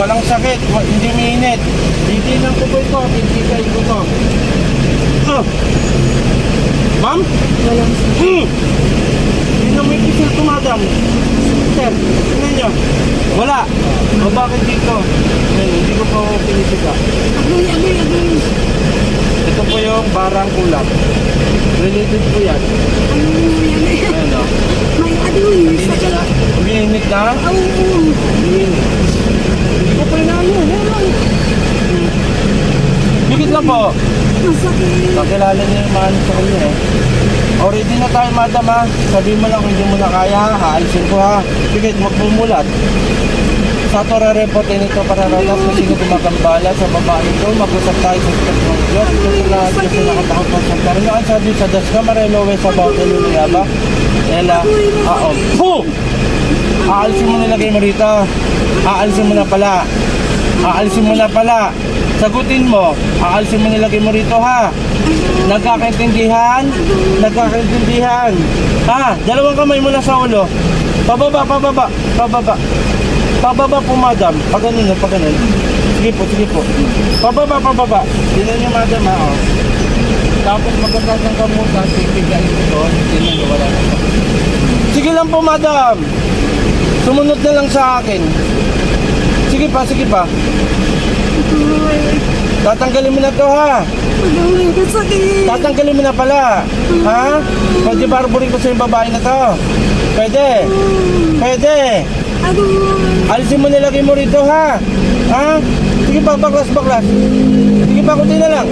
Walang sakit, hindi mainit. Titinan ko po ito, titikain ko to. Oh. Ma'am? Walang Hmm. Hindi na may pisil ko, madam. Sir, tingnan nyo. Wala. O bakit dito? Ayun, hindi ko pa pinisika. Agoy, agoy, agoy. Ito po yung barang kulap. Related po yan. Ano yan eh? Ayan o. May agoy. Sakit. Umiinit na? Oo. Umiinit. Hindi ko pa inaano. Meron. Hmm. Bigit lang po. Masakit. Kakilala niyo yung mahal sa kanya eh. O, ready na tayo, madam ha. Sabihin mo lang kung hindi mo na kaya, haalisin ko ha. Sige, magbumulat. Sa to re-reportin ito para ratas kung sino gumagambala sa babae ito. Mag-usap tayo sa step ng Diyos. Kasi lahat kasi nakatakot ng Santa Rin. Ang sabi sa Das Camarelo, West about the Luluyaba. Ela, aom. Puh! Aalisin mo nilagay mo rito. Aalisin mo na pala. Aalisin mo na pala. Sagutin mo. Aalisin mo nilagay mo rito ha. Nagkakaintindihan? Nagkakaintindihan. Ha? Dalawang kamay mo na sa ulo. Pababa, pababa, pababa. Pababa po, madam. Pag na, pag. Sige po, sige po. Pababa, pababa. Tingnan niyo, madam, ha, oh. Tapos magkakasang ka muna, titigyan ko doon. Tingnan niyo, wala na. Sige lang po, madam. Sumunod na lang sa akin. Sige pa, sige pa. Tatanggalin mo na to, ha? Agoy, masakit. Tatanggalin mo na pala. Ha? Pwede barburin ko sa yung babae na to. Pwede. Pwede. Agoy. Alisin mo nilagay mo rito ha. Ha? Sige pa, baklas, baklas. Sige pa, kunti na lang.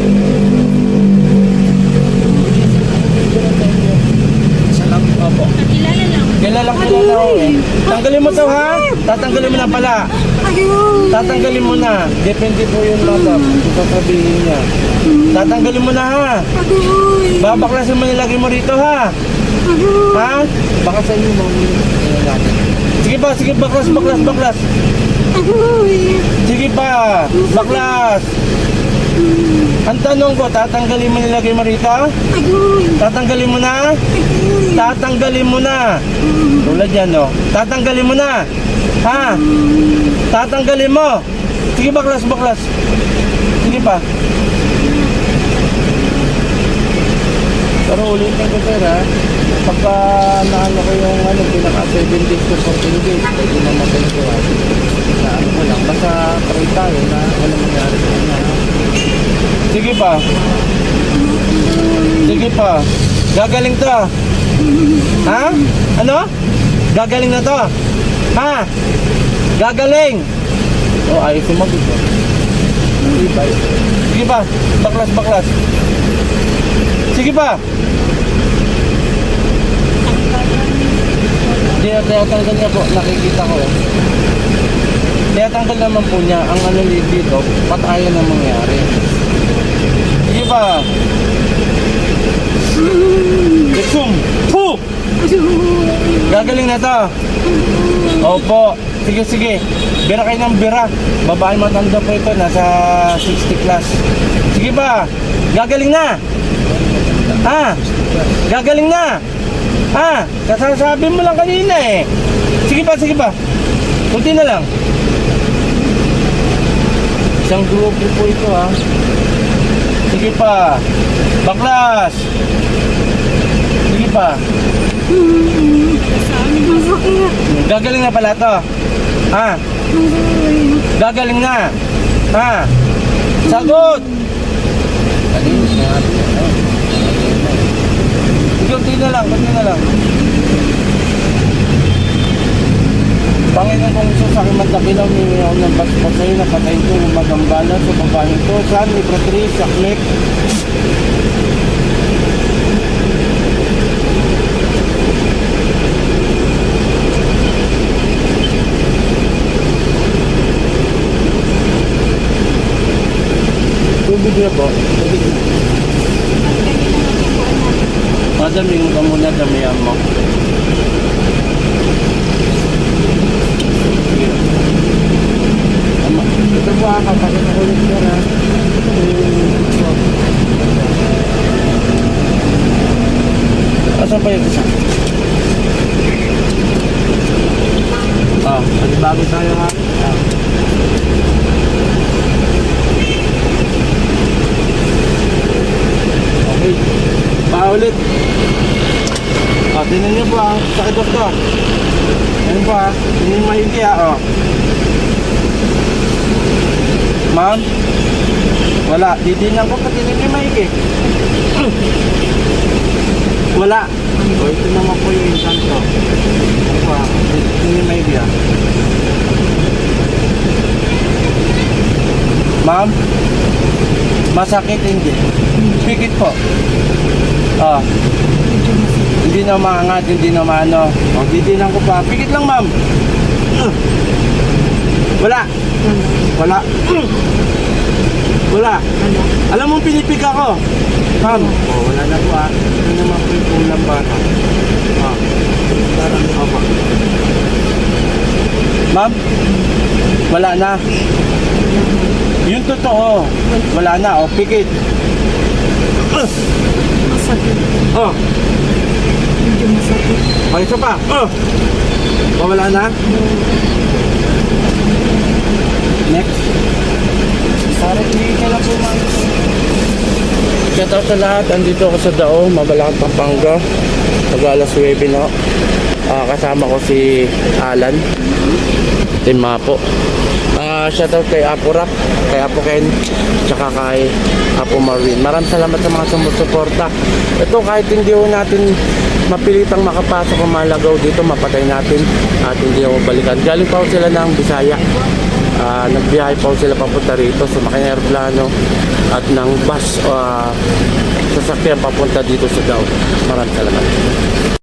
Isa lang, opo. Kilala lang. Kilala kilala ko eh. Tanggalin mo to ha. Tatanggalin mo na pala. Agoy. Tatanggalin mo na. Depende po yun, madam. Kung sasabihin niya. Tatanggalin mo na ha. Agoy. Babaklasin mo nilagay mo rito ha. Agoy. Ha? Baka sa inyo, natin. Sige pa, sige, baklas, baklas, baklas. Agoy. Sige pa, baklas. Ang tanong ko, tatanggalin mo nilagay mo rito? Tatanggalin mo na? Tatanggalin mo na. Tulad yan, no? Tatanggalin mo na. Ha? Tatanggalin mo. Sige, baklas, baklas. Sige pa. Pero ulitin ko, sir, ha? Pagka naano ko yung ano, pinaka 7 days to 14 days, pwede namatay ko, ha? Na ano ko lang, basta pray tayo na walang mangyari sa kanya, ha? Sige pa. Sige pa. Gagaling to. Ha? Ano? Gagaling na to. Ha? Gagaling. Oh, ayos sumagot. Sige pa. Sige pa. Baklas, baklas. Sige pa. Tinatanggal niya po. Nakikita ko. Tinatanggal naman po niya ang ano dito. Patayan na mangyari. Sige pa. Itsum. Puh! Gagaling na to. Opo. Sige, sige. Bira kayo ng bira. Babae matanda po ito. Nasa 60 class. Sige ba? Gagaling na. Ha? Gagaling na. Ha? Kasasabi mo lang kanina eh. Sige pa, sige pa. Kunti na lang. Isang grupo po ito ha. Sige pa. Baklas. Sige pa. Gagaling na pala to. Ha? Gagaling na. Ha? Sagot! Kalinis na natin. Kunti na lang, kunti na lang. Panginoon kung Isus, sa aking magkabilang basbas sa'yo, napatayin ko ng magambala sa babae ko. Saan ni Patrice, Akmek? Tubig na po. Tubig na. Madaming ka muna, damihan mo. Tama. dua kakakit ako yung pera Asan pa yung isa? Oh, bago tayo ha ah. Okay, pa ulit Oh, tinan nyo po ha, sakit off to Ayun po ah. ha, tinan nyo mahinti ha, ah. oh Ma'am? Wala. Didinan ko pati hindi maigi. Wala. O, ito naman po yung intanto. Ano po ah. Hindi maigi ah. Ma'am? Masakit hindi? Pikit po. Ah. Hindi na maangat, hindi na maano. O, didinan ko pa. Pikit lang, ma'am. Uh. Wala. Wala. Uh. Wala. Alam mo, pinipik ako. Ma'am. Oh, wala na po ah. Ito naman po yung kulang bata. Ah. Parang apa. Ma'am. Wala na. Yung totoo. Wala na. O, pikit. Uh. Masakit. Oh. Medyo masakit. O, isa pa. Oh. O, wala na. Next. Para hindi ka lang pumalit. Shout out sa lahat. Andito ako sa Dao, Mabalacan, Pampanga. Pag alas 9 na. Ah, kasama ko si Alan. Team Mapo. Ah, shout out kay Apo Rap, kay Apo Ken, tsaka kay Apo Marvin. Maraming salamat sa mga sumusuporta. Ito kahit hindi ho natin mapilitang makapasok o malagaw dito, mapatay natin at hindi ho balikan. Galing pa sila ng Bisaya. Ah, nagbiyahe pa sila papunta rito sa so, aeroplano at ng bus ah, sasakyan papunta dito sa Dao. Maraming salamat.